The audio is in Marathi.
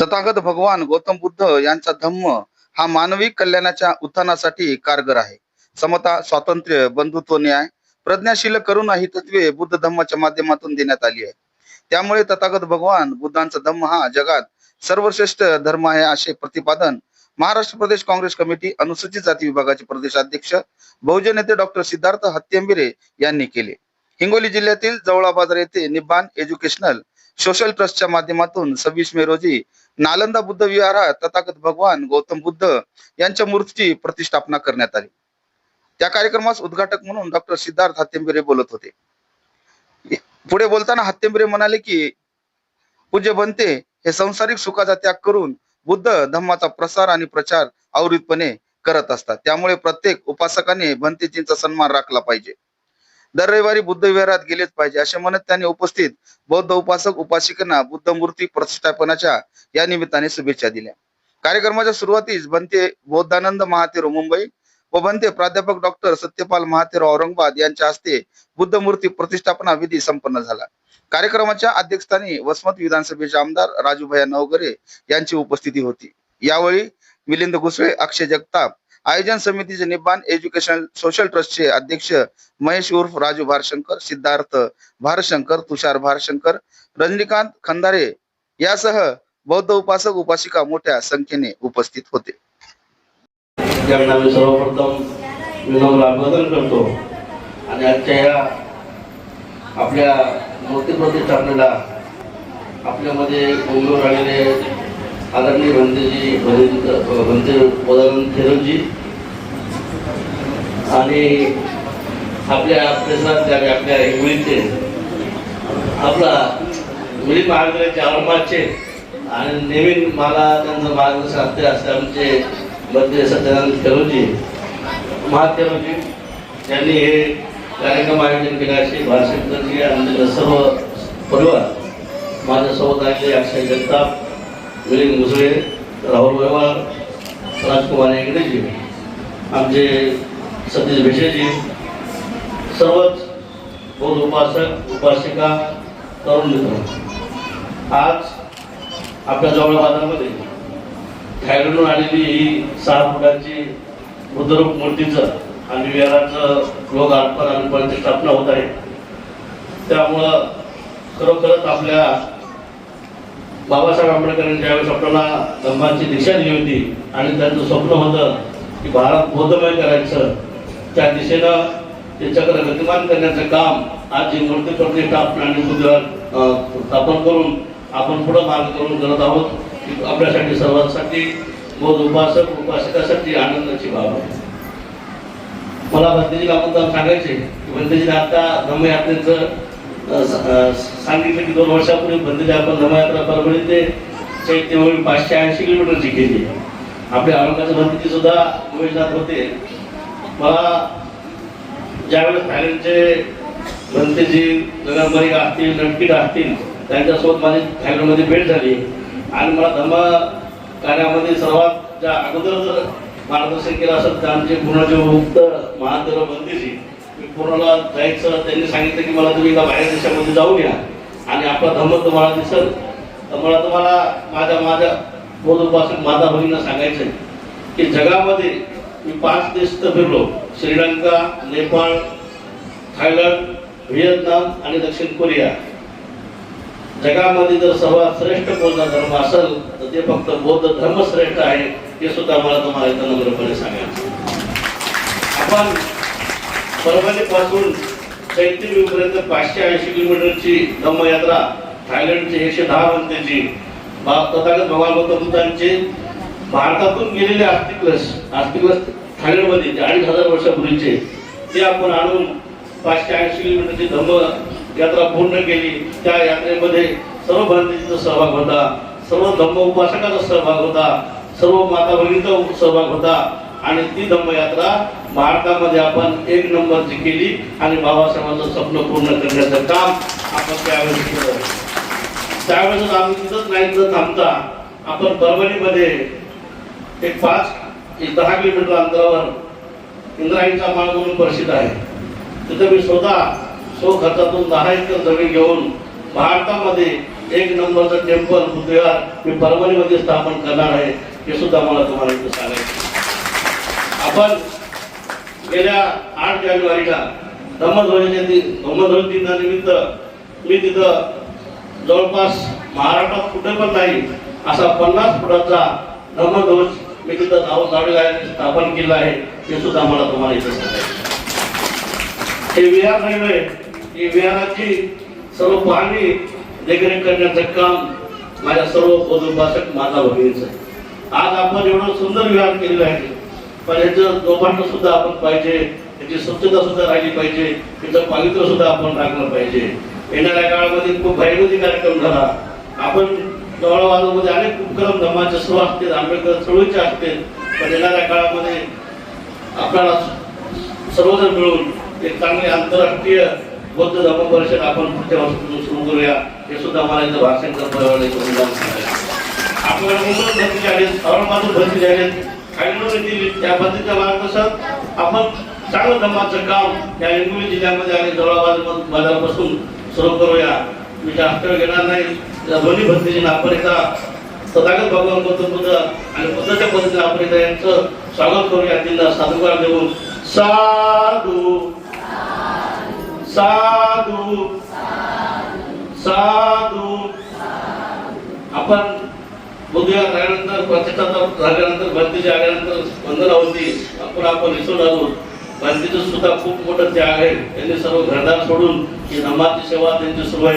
तथागत भगवान गौतम बुद्ध यांचा धम्म हा मानवी कल्याणाच्या उत्थानासाठी कारगर आहे. समता स्वातंत्र्य बंधुत्व न्याय प्रज्ञाशील करुणा ही तत्वे बुद्ध धम्माच्या माध्यमातून देण्यात आली आहे त्यामुळे तथागत भगवान बुद्धांचा धम्म हा जगात सर्वश्रेष्ठ धर्म आहे असे प्रतिपादन महाराष्ट्र प्रदेश काँग्रेस कमिटी अनुसूचित जाती विभागाचे प्रदेशाध्यक्ष बहुजन नेते डॉक्टर सिद्धार्थ हत्यंबिरे यांनी केले. हिंगोली जिल्ह्यातील जवळा बाजार येथे निब्बान एज्युकेशनल सोशल ट्रस्टच्या माध्यमातून सव्वीस मे रोजी नालंदा बुद्ध विहारात तथागत भगवान गौतम बुद्ध यांच्या मूर्तीची प्रतिष्ठापना करण्यात आली. त्या कार्यक्रमास उद्घाटक म्हणून डॉक्टर सिद्धार्थ हत्यंबिरे बोलत होते. पुढे बोलताना हत्यंबिरे म्हणाले की पूज्य बनते हे संसारिक सुखाचा त्याग करून बुद्ध धम्माचा प्रसार आणि प्रचार आवृतपणे करत असतात. त्यामुळे प्रत्येक उपासकाने भंतेजींचा सन्मान राखला पाहिजे. दर रविवारी बुद्ध विहारात गेलेच पाहिजे असे म्हणत त्यांनी उपस्थित बौद्ध उपासक उपासिकांना बुद्ध मूर्ती प्रतिष्ठापनाच्या या निमित्ताने शुभेच्छा दिल्या. कार्यक्रमाच्या सुरुवातीस बनते बौद्धानंद महातेरो मुंबई व बनते प्राध्यापक डॉक्टर सत्यपाल महातेरो औरंगाबाद यांच्या हस्ते बुद्ध मूर्ती प्रतिष्ठापना विधी संपन्न झाला. कार्यक्रमाच्या अध्यक्षस्थानी वसमत विधानसभेचे आमदार राजूभया नवगरे यांची उपस्थिती होती. यावेळी मिलिंद घुसळे अक्षय जगताप आयोजन समितीचे निब्बान एज्युकेशन सोशल ट्रस्टचे अध्यक्ष महेश उर्फ राजू भारशंकर सिद्धार्थ भारशंकर तुषार भारशंकर रजनीकांत खंदारे यासह बौद्ध उपासक उपासिका मोठ्या संख्येने उपस्थित होते. सर्वप्रथम अभिवादन करतो. आणि आजच्या या आपल्या मूर्ती प्रतिष्ठापनेला आपल्यामध्ये मुंबईवर आलेले आदरणीय भंतेजी भंते पदानंद थेरोजी आणि आपल्या प्रसाद आपल्या हिंगोलीचे आपला मिलिंद महाविद्यालयाचे औरंगाबादचे आणि नेहमी मला त्यांचं मार्गदर्शन असते असते आमचे मध्य सत्यानंद खेरोजी महाखेरोजी त्यांनी हे कार्यक्रम आयोजन केले असे भाषणकरजी आणि सर्व परिवार माझ्यासोबत आले अक्षय जगताप मिलिंद मुसळे राहुल व्यवहार राजकुमार हेगडेजी आमचे सतीश भेषेजी सर्वच बौद्ध उपासक उपासिका तरुण मित्र. आज आपल्या जवळ बाजारामध्ये थायलंडहून आलेली ही सहा फुटांची बुद्धरूप मूर्तीचं आणि विहाराचं लोक अर्पण आणि प्रतिष्ठापना होत आहे. त्यामुळं खरोखरच आपल्या बाबासाहेब आंबेडकरांनी ज्यावेळेस आपल्याला धम्माची दिशा दिली होती आणि त्यांचं स्वप्न होतं की भारत बौद्धमय करायचं त्या दिशेनं ते चक्र गतिमान करण्याचं काम आज जी मूर्ती प्रतिष्ठा आणि स्थापन करून आपण पुढं मार्ग करून करत आहोत आपल्यासाठी सर्वांसाठी बौद्ध उपासक उपासकासाठी आनंदाची बाब आहे. मला भंतेजीला मुद्दाम सांगायचे की भंतेजीने आता धम्मयात्रेचं सांगितलं की दोन वर्षापूर्वी भंतेजी आपण धम्मयात्रा परभणी ते चैत्यभूमी पाचशे ऐंशी किलोमीटरची केली आपल्या औरंगाबाद भंतेजी सुद्धा योजनात होते. मला ज्यावेळेस थायलंडचे भंतेजी गगनबाई असतील नटकीट असतील त्यांच्यासोबत माझी थायलंडमध्ये भेट झाली. आणि मला धम्म कार्यामध्ये सर्वात ज्या अगोदर जर मार्गदर्शन केलं असेल तर आमचे पूर्ण जे मुक्त महादेव भंतेजी कोणाला जायचं त्यांनी सांगितलं की मला तुम्ही एका बाहेर देशामध्ये जाऊन या. आणि आपला धम्म तुम्हाला दिसल. तर मला तुम्हाला माझ्या माझ्या बौद्ध उपासक माता भगिनींना सांगायचं की जगामध्ये मी पाच देश तर फिरलो. श्रीलंका नेपाळ थायलंड व्हिएतनाम आणि दक्षिण कोरिया. जगामध्ये जर सर्वात श्रेष्ठ बौद्ध धर्म असेल तर ते फक्त बौद्ध धर्म श्रेष्ठ आहे हे सुद्धा मला तुम्हाला इथं नम्रपणे सांगायचं आपण परभणी पासून पर्यंत पाचशे ऐंशी किलोमीटरची धम्मयात्रा थायलंडची एकशे दहा बनतेची तथागत भगवान गौतम बुद्धांचे भारतातून गेलेले आस्तिकलश अस्थिकलश थायलंडमध्ये जे अडीच हजार वर्षापूर्वीचे ते आपण आणून पाचशे ऐंशी किलोमीटरची धम्म यात्रा पूर्ण केली. त्या यात्रेमध्ये सर्व भारतीयांचा सहभाग होता सर्व धम्म उपासकाचा सहभाग होता सर्व माता भगिनीचा सहभाग होता आणि ती दंभयात्रा भारतामध्ये आपण एक नंबरची केली आणि बाबासाहेबांचं स्वप्न पूर्ण करण्याचं काम आपण त्यावेळेस केलं. त्यावेळेस आम्ही तिथंच नाही तिथं थांबता आपण परभणीमध्ये एक पाच एक दहा किलोमीटर अंतरावर इंद्रायणीचा माळ म्हणून प्रसिद्ध आहे. तिथं मी स्वतः सो खर्चातून दहा एकर जमीन घेऊन भारतामध्ये एक नंबरचं टेम्पल बुद्धविहार मी परभणीमध्ये स्थापन करणार आहे हे सुद्धा मला तुम्हाला इथं सांगायचं आपण गेल्या आठ जानेवारीला धम्मध्वजाच्या दि- धम्मध्वज दिनानिमित्त मी तिथं जवळपास महाराष्ट्रात कुठे पण नाही असा पन्नास फुटाचा धम्मध्वज मी तिथं नाव नावेगाव स्थापन केलं आहे हे सुद्धा मला तुम्हाला इथं सांगायचं हे विहार नाही ही विहाराची सर्व पाहणी देखरेख करण्याचं काम माझ्या सर्व पोदुपासक माझा भगिनीचं आहे. आज आपण एवढं सुंदर विहार केलेलं आहे पण याचं जोपासना सुद्धा आपण पाहिजे याची स्वच्छता सुद्धा राहिली पाहिजे त्याचं पावित्र्य सुद्धा आपण राखलं पाहिजे. येणाऱ्या काळामध्ये खूप भयभूती कार्यक्रम झाला. आपण जवळवाजूमध्ये अनेक उपक्रम धर्माचे सुरू असतील आंबेडकर चळवळीचे असतील पण येणाऱ्या काळामध्ये आपल्याला सर्वजण मिळून एक चांगले आंतरराष्ट्रीय बौद्ध धर्म परिषद आपण पुढच्या वर्षापासून सुरू करूया. हे सुद्धा मला इथं भाषण करता आपल्याला मुंबई भरती झाले औरंगाबाद भरती झाले काही येतील त्या पद्धतीच्या मार्गदर्शक आपण चांगलं धर्माचं काम या हिंगोली जिल्ह्यामध्ये आणि जवळबाज बाजारापासून सुरू करूया. मी जास्त वेळ घेणार नाही. या दोन्ही आपण येता तथागत भगवान गौतम बुद्ध आणि बुद्धाच्या पद्धतीने आपण इथं यांचं स्वागत करूया. तिला साधुकार देऊन. साधू. साधू. साधू. आपण बुद्धिवार झाल्यानंतर प्रतिष्ठाता झाल्यानंतर भरतीची आल्यानंतर वंदना होती. आपण आपण विसरून आलो. भरतीचं सुद्धा खूप मोठं त्याग आहे. त्यांनी सर्व घरदार सोडून ही धर्माची सेवा त्यांची सुरू आहे.